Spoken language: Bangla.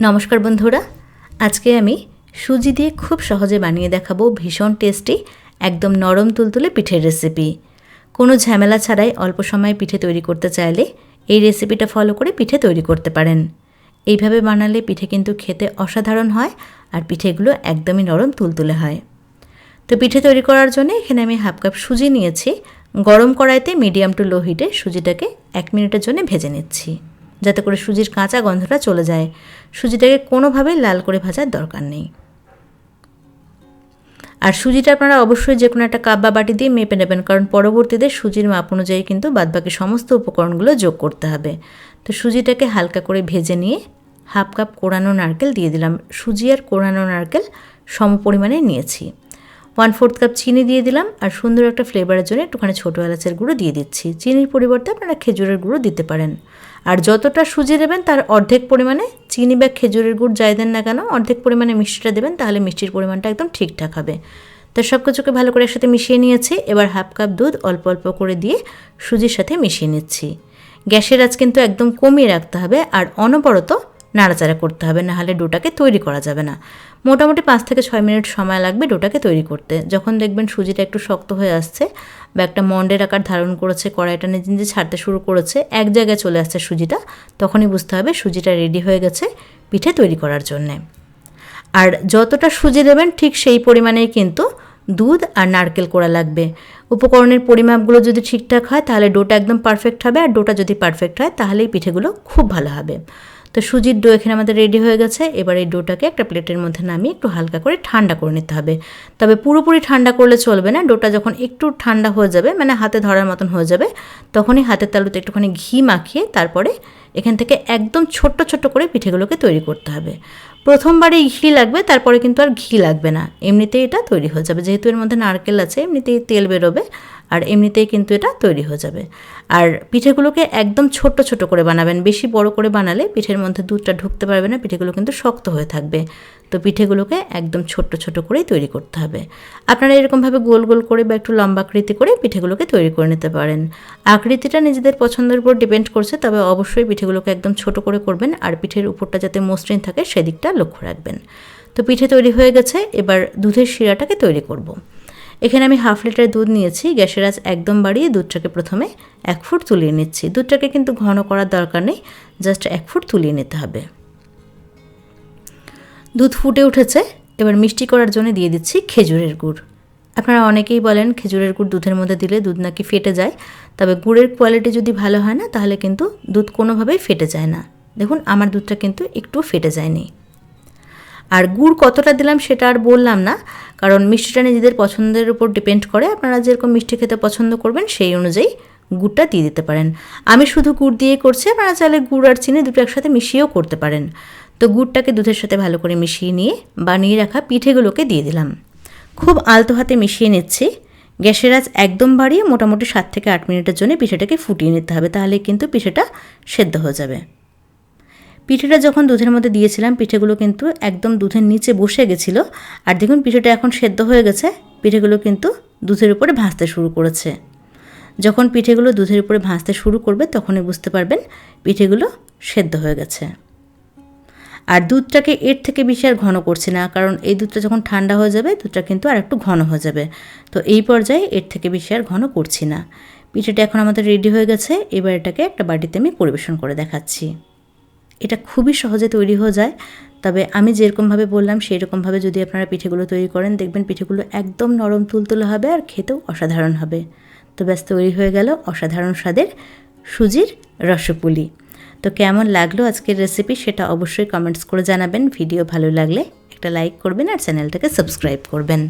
নমস্কার বন্ধুরা। আজকে আমি সুজি দিয়ে খুব সহজে বানিয়ে দেখাবো ভীষণ টেস্টি, একদম নরম তুলতুলে পিঠের রেসিপি কোনো ঝামেলা ছাড়াই অল্প সময়ে পিঠে তৈরি করতে চাইলে এই রেসিপিটা ফলো করে পিঠে তৈরি করতে পারেন। এইভাবে বানালে পিঠে কিন্তু খেতে অসাধারণ হয় আর পিঠেগুলো একদমই নরম তুলতুলে হয়। তো পিঠে তৈরি করার জন্য এখানে আমি হাফ কাপ সুজি নিয়েছি। গরম কড়াইতে মিডিয়াম টু লো হিটে সুজিটাকে এক মিনিটের জন্য ভেজে নিচ্ছি। যাতে করে সুজির কাঁচা গন্ধটা চলে যায়। সুজিটাকে কোনোভাবেই লাল করে ভাজার দরকার নেই। আর সুজিটা আপনারা অবশ্যই যে কোনো একটা কাপ বা বাটি দিয়ে মেপে নেবেন, কারণ পরবর্তীতে সুজির মাপ অনুযায়ী কিন্তু বাদবাকি সমস্ত উপকরণগুলো যোগ করতে হবে। তো সুজিটাকে হালকা করে ভেজে নিয়ে হাফ কাপ কোড়ানো নারকেল দিয়ে দিলাম। সুজি আর কোড়ানো নারকেল সম পরিমাণে নিয়েছি। ওয়ান ফোর্থ কাপ চিনি দিয়ে দিলাম, আর সুন্দর একটা ফ্লেভারের জন্য একটুখানি ছোটো এলাচের গুঁড়ো দিয়ে দিচ্ছি। চিনির পরিবর্তে আপনারা খেজুরের গুঁড়ো দিতে পারেন। আর যতটা সুজি দেবেন তার অর্ধেক পরিমাণে, চিনি বা খেজুরের গুড় যাই দেন না কেন, অর্ধেক পরিমাণে মিষ্টিটা দেবেন, তাহলে মিষ্টির পরিমাণটা একদম ঠিকঠাক হবে। তো সব কিছুকে ভালো করে একসাথে মিশিয়ে নিয়েছি, এবার হাফ কাপ দুধ অল্প অল্প করে দিয়ে সুজির সাথে মিশিয়ে নিচ্ছি। গ্যাসের আজ কিন্তু একদম কমিয়ে রাখতে হবে, আর অনবরত নাড়াচাড়া করতে হবে, নাহলে ডোটাকে তৈরি করা যাবে না। মোটামুটি পাঁচ থেকে ছয় মিনিট সময় লাগবে ডোটাকে তৈরি করতে। যখন দেখবেন সুজিটা একটু শক্ত হয়ে আসছে বা একটা মন্ডের আকার ধারণ করেছে, কড়াইটা নিজে নিজে ছাড়তে শুরু করেছে, এক জায়গায় চলে আসছে সুজিটা, তখনই বুঝতে হবে সুজিটা রেডি হয়ে গেছে পিঠে তৈরি করার জন্যে। আর যতটা সুজি দেবেন ঠিক সেই পরিমাণেই কিন্তু দুধ আর নারকেল কোড়া লাগবে। উপকরণের পরিমাপগুলো যদি ঠিকঠাক হয়, তাহলে ডোটা একদম পারফেক্ট হবে, আর ডোটা যদি পারফেক্ট হয়, তাহলেই পিঠেগুলো খুব ভালো হবে। তো সুজির ডো এখানে আমাদের রেডি হয়ে গেছে। এবার এই ডোটাকে একটা প্লেটের মধ্যে নামিয়ে একটু হালকা করে ঠান্ডা করে নিতে হবে। তবে পুরোপুরি ঠান্ডা করলে চলবে না। ডোটা যখন একটু ঠান্ডা হয়ে যাবে মানে হাতে ধরার মতন হয়ে যাবে, তখনই হাতের তালুতে একটুখানি ঘি মাখিয়ে তারপরে এখান থেকে একদম ছোট্ট ছোট্ট করে পিঠেগুলোকে তৈরি করতে হবে। প্রথমবারে ঘি লাগবে, তারপরে কিন্তু আর ঘি লাগবে না। এমনিতেই এটা তৈরি হয়ে যাবে। যেহেতু এর মধ্যে নারকেল আছে, এমনিতেই তেল বেরোবে। আর এমনিতেই কিন্তু এটা তৈরি হয়ে যাবে। আর পিঠেগুলোকে একদম ছোট্ট ছোট করে বানাবেন। বেশি বড় করে বানালে পিঠের মধ্যে দুধটা ঢুকতে পারবে না, পিঠেগুলো কিন্তু শক্ত হয়ে থাকবে। তো পিঠেগুলোকে একদম ছোট্ট ছোট করেই তৈরি করতে হবে। আপনারা এরকমভাবে গোল গোল করে বা একটু লম্বা আকৃতি করে পিঠেগুলোকে তৈরি করে নিতে পারেন। আকৃতিটা নিজেদের পছন্দের উপর ডিপেন্ড করছে, তবে অবশ্যই পিঠেগুলোকে একদম ছোট করে করবেন আর পিঠের উপরটা যাতে মসৃণ থাকে সেদিকটা লক্ষ্য রাখবেন। তো পিঠে তৈরি হয়ে গেছে, এবার দুধের শিরাটাকে তৈরি করব। এখানে আমি হাফ লিটার দুধ নিয়েছি, গ্যাসের আঁচ একদম বাড়িয়ে দুধটাকে প্রথমে এক ফুট তুলিয়ে নিচ্ছি। দুধটাকে কিন্তু ঘন করার দরকার নেই, জাস্ট এক ফুট তুলিয়ে নিতে হবে। দুধ ফুটে উঠেছে, এবার মিষ্টি করার জন্য দিয়ে দিচ্ছি খেজুরের গুড়। আপনারা অনেকেই বলেন খেজুরের গুড় দুধের মধ্যে দিলে দুধ নাকি ফেটে যায়, তবে গুড়ের কোয়ালিটি যদি ভালো হয় না, তাহলে কিন্তু দুধ কোনোভাবেই ফেটে যায় না। দেখুন, আমার দুধটা কিন্তু একটু ফেটে যায়নি। আর গুড় কতটা দিলাম সেটা আর বললাম না কারণ মিষ্টিটা নিজেদের পছন্দের উপর ডিপেন্ড করে, আপনারা যেরকম মিষ্টি খেতে পছন্দ করবেন সেই অনুযায়ী গুড়টা দিয়ে দিতে পারেন। আমি শুধু গুড় দিয়ে করছি, আপনারা চাইলে গুড় আর চিনি দুটো একসাথে মিশিয়েও করতে পারেন। তো গুড়টাকে দুধের সাথে ভালো করে মিশিয়ে নিয়ে বানিয়ে রাখা পিঠেগুলোকে দিয়ে দিলাম। খুব আলতো হাতে মিশিয়ে নিচ্ছি। গ্যাসের আঁচ একদম বাড়িয়ে মোটামুটি সাত থেকে আট মিনিটের জন্য পিঠেটাকে ফুটিয়ে নিতে হবে তাহলে কিন্তু পিঠেটা সেদ্ধ হয়ে যাবে। পিঠেটা যখন দুধের মধ্যে দিয়েছিলাম, পিঠেগুলো কিন্তু একদম দুধের নিচে বসে গেছিল। আর দেখুন, পিঠেটা এখন সেদ্ধ হয়ে গেছে। পিঠেগুলো কিন্তু দুধের উপরে ভাজতে শুরু করেছে। যখন পিঠেগুলো দুধের উপরে ভাজতে শুরু করবে, তখনই বুঝতে পারবেন পিঠেগুলো সেদ্ধ হয়ে গেছে। আর দুধটাকে এর থেকে বেশি আর ঘন করছি না, কারণ এই দুধটা যখন ঠান্ডা হয়ে যাবে, দুধটা কিন্তু আর একটু ঘন হয়ে যাবে। তো এই পর্যায়ে এর থেকে বেশি আর ঘন করছি না। পিঠেটা এখন আমাদের রেডি হয়ে গেছে। এবার এটাকে একটা বাটিতে আমি পরিবেশন করে দেখাচ্ছি। এটা খুবই সহজে তৈরি হয়ে যায়। তবে আমি যেরকমভাবে বললাম সেই রকমভাবে যদি আপনারা পিঠেগুলো তৈরি করেন, দেখবেন পিঠেগুলো একদম নরম তুলতুলে হবে আর খেতেও অসাধারণ হবে। তো ব্যাস, তৈরি হয়ে গেল অসাধারণ স্বাদের সুজির রসপুলি। তো কেমন লাগল আজকের রেসিপি সেটা অবশ্যই কমেন্টস করে জানাবেন। ভিডিও ভালো লাগলে একটা লাইক করবেন আর চ্যানেলটাকে সাবস্ক্রাইব করবেন।